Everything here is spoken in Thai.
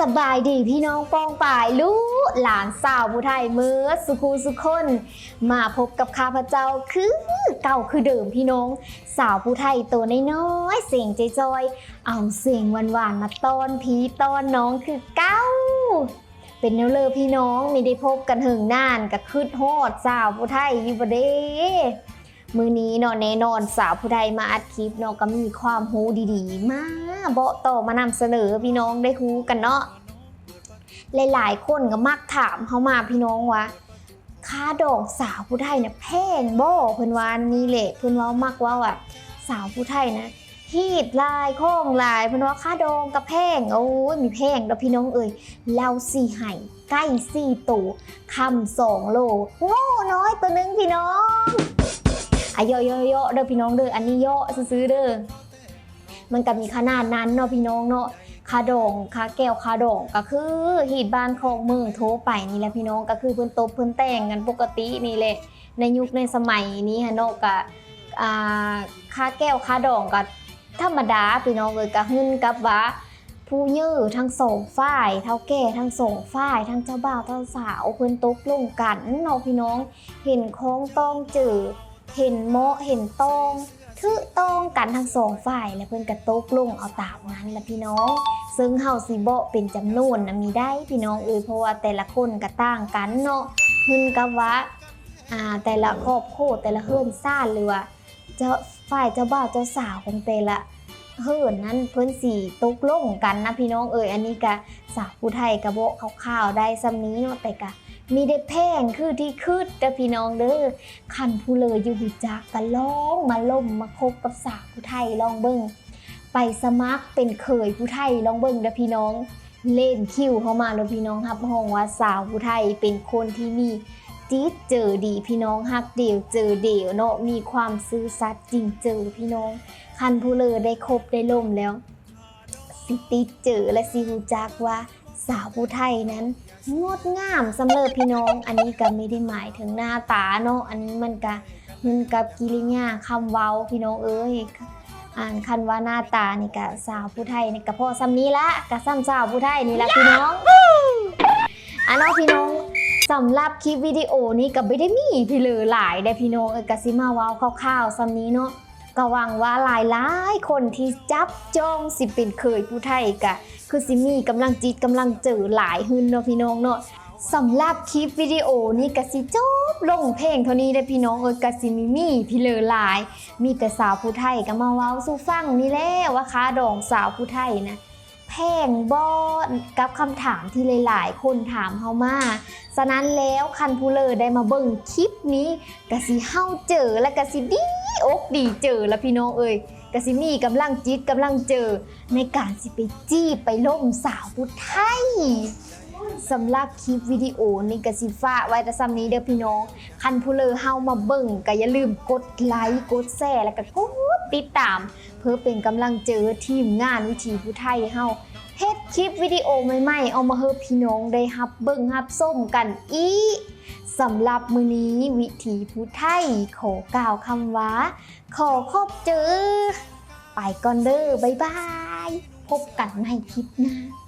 สบายดีพี่น้องปองป่ายลูกหลานสาวผู้ไทยเมื่อสุคูสุคนมาพบกับข้าพเจ้าคือเก่าคือเดิมพี่น้อง สาวผู้ไทยตัวน้อยเสียงใจจอยเอาเสียงหวานๆมาต้อนพี่ต้อนน้องคือเก้าเป็นแนวเลอพี่น้องไม่ได้พบกันหึงนานกับคืดโฮดสาวผู้ไทยอยู่บเด้มือนี้นาะแน่นอนสาวผู้ใดมาอัดคลิปเนาะก็มีความรู้ดีๆมาก เบาต่อมานำเสนอพี่น้องได้รู้กันเนาะหลายๆคนก็มักถามเขามาพี่น้องว่าค่าดอกสาวผู้ไทยเนี่ยแพงบ่เพิ่นว่านี่แหละเพิ่นว่ามักว่าว่าสาวผู้ไทยนะฮีดลายโค้งลายเพิ่นว่าค่าดองก็แพงโอ้ยมีแพงเด้อพี่น้องเอ้ยเราสี่ไห่ใกล้สี่ตู่คำสองโลโง่น้อยตัวหนึงพี่น้องอะเยอะเยอะเยอะเด้อพี่น้องเด้ออันนี้เยอะซื้อเด้อ มันก็มีขนาดนั้นเนาะพี่น้องเนาะคาดองคาแก้วคาดองก็คือหีดบ้านของเมืองโทรไปนี่แหละพี่น้องก็คือเพิ่นตบเพิ่นแต่งกันปกตินี่แหละในยุคในสมัยนี้ฮะเนาะก็อ่าคาแก้วคาดองก็ธรรมดาพี่น้องเอ้ยก็หึ้นกับว่าผู้ยื้อทั้งสองฝ่าย เท่าแก่ทั้งสองฝ่าย ทั้งเจ้าบ่าวเจ้าสาวเพิ่นตกลงกันเนาะพี่น้อง เห็นของต้องเจอเห็นเหมเห็นตรง คือต้งกันทั้งสองฝ่ายและเพิ่อนกระตกลงเอาตามนั้นละพี่น้อง ซึ่งเฮาสิบ่เป็นจำนวนนะมีได้พี่น้องเอ้ยเพราะว่าแต่ละคนก็ต่างกันเนาะเพิ่นก็ว่าอ่าแต่ละครอบครัวแต่ละเฮือนซ่านหรือว่าเจ้าฝ่ายเจ้าบ่าวเจ้าสาวของแต่ละเฮือนนั้นเพิ่อนสิตกลงกันนะพี่น้องเอ้ยอันนี้ก็สาวผู้ไทยก็บ่คร่าวๆได้ซ้ำนี้เนาะแต่ก็ มีได้แพงคือที่คืดเด้อพี่น้องเด้อคันผู้เลยอยู่บิจักก็ลองมาล่มมาคบกับสาวผู้ไทยลองเบิ่งไปสมัครเป็นเคยผู้ไทยลองเบิ่งเด้อพี่น้อง เล่นคิวเข้ามาแล้วพี่น้องครับห้องว่าสาวผู้ไทยเป็นคนที่มีจี๊ดเจอดีพี่น้องฮักเดียวเจอเดียวเนาะมีความซื่อสัตย์จริงเจอพี่น้อง คันผู้เลยได้คบได้ล่มแล้ว สิติเจอและสิรู้จักว่า สาวผู้ไทยนั้นงดงามสำเร็จพี่น้อง อันนี้ก็ไม่ได้หมายถึงหน้าตาเนาะอันนี้มันก็มันกับกิริยาคำเว้าพี่น้องเอ้ยอ่านคันว่าหน้าตานี่ก็สาวผู้ไทยนี่ก็พอซ้ำนี้ละก็ซ้ำสาวผู้ไทยนี่ละพี่น้องอันเนาะพี่น้องสำหรับคลิปวิดีโอนี้ก็ไม่ได้มีพี่เลอหลายได้พี่น้องเออกะสิมาเว้าคร่าวๆซ้ำนี้เนาะ ก็หวังว่าหลายหลายคนที่จับจ้องสิเป็นเคยผู้ไทยกะ คือสิมีกำลังจิตกำลังเจอหลายหึนเนาะพี่น้องเนาะสำหรับคลิปวิดีโอนี้กะสิจบลงเพลงเท่านี้ได้พี่น้องเออกะสิมีมีพี่เลอหลาย มีแต่สาวผู้ไทยก็มาเว้าสู่ฟังนี่แหละว่าค้าดองสาวผู้ไทยนะแพงบอกับคำถามที่หลายๆ คนถามเฮามา ฉะนั้นแล้วคันผู้เลอได้มาเบิ่งคลิปนี้กะสิเฮาเจอและกะสิดี อกดีเจอแล้วพี่น้องเอ้ยกะสิมีกำลังจิตกำลังเจอในการสิไปจี้ไปล่มสาวผู้ไทยสำหรับคลิปวิดีโอนี้กสิฟ้าไว้แต่ซ้ำนี้เด้อพี่น้อง คันผู้เลอเฮามาเบิ่งก็อย่าลืมกดไลค์กดแชร์แล้วก็กดติดตาม เพื่อเป็นกำลังเจอทีมงานวิถีผู้ไทยเฮา เฮ็ดคลิปวิดีโอใหม่ๆ เอามาให้พี่น้องได้ฮับเบิ่งฮับส้มกันอีสำหรับมือนี้วิถีผู้ไทย ขอกล่าวคำว่า ขอขอบเจอ ไปก่อนเด้อบ๊ายบาย พบกันในคลิปหน้า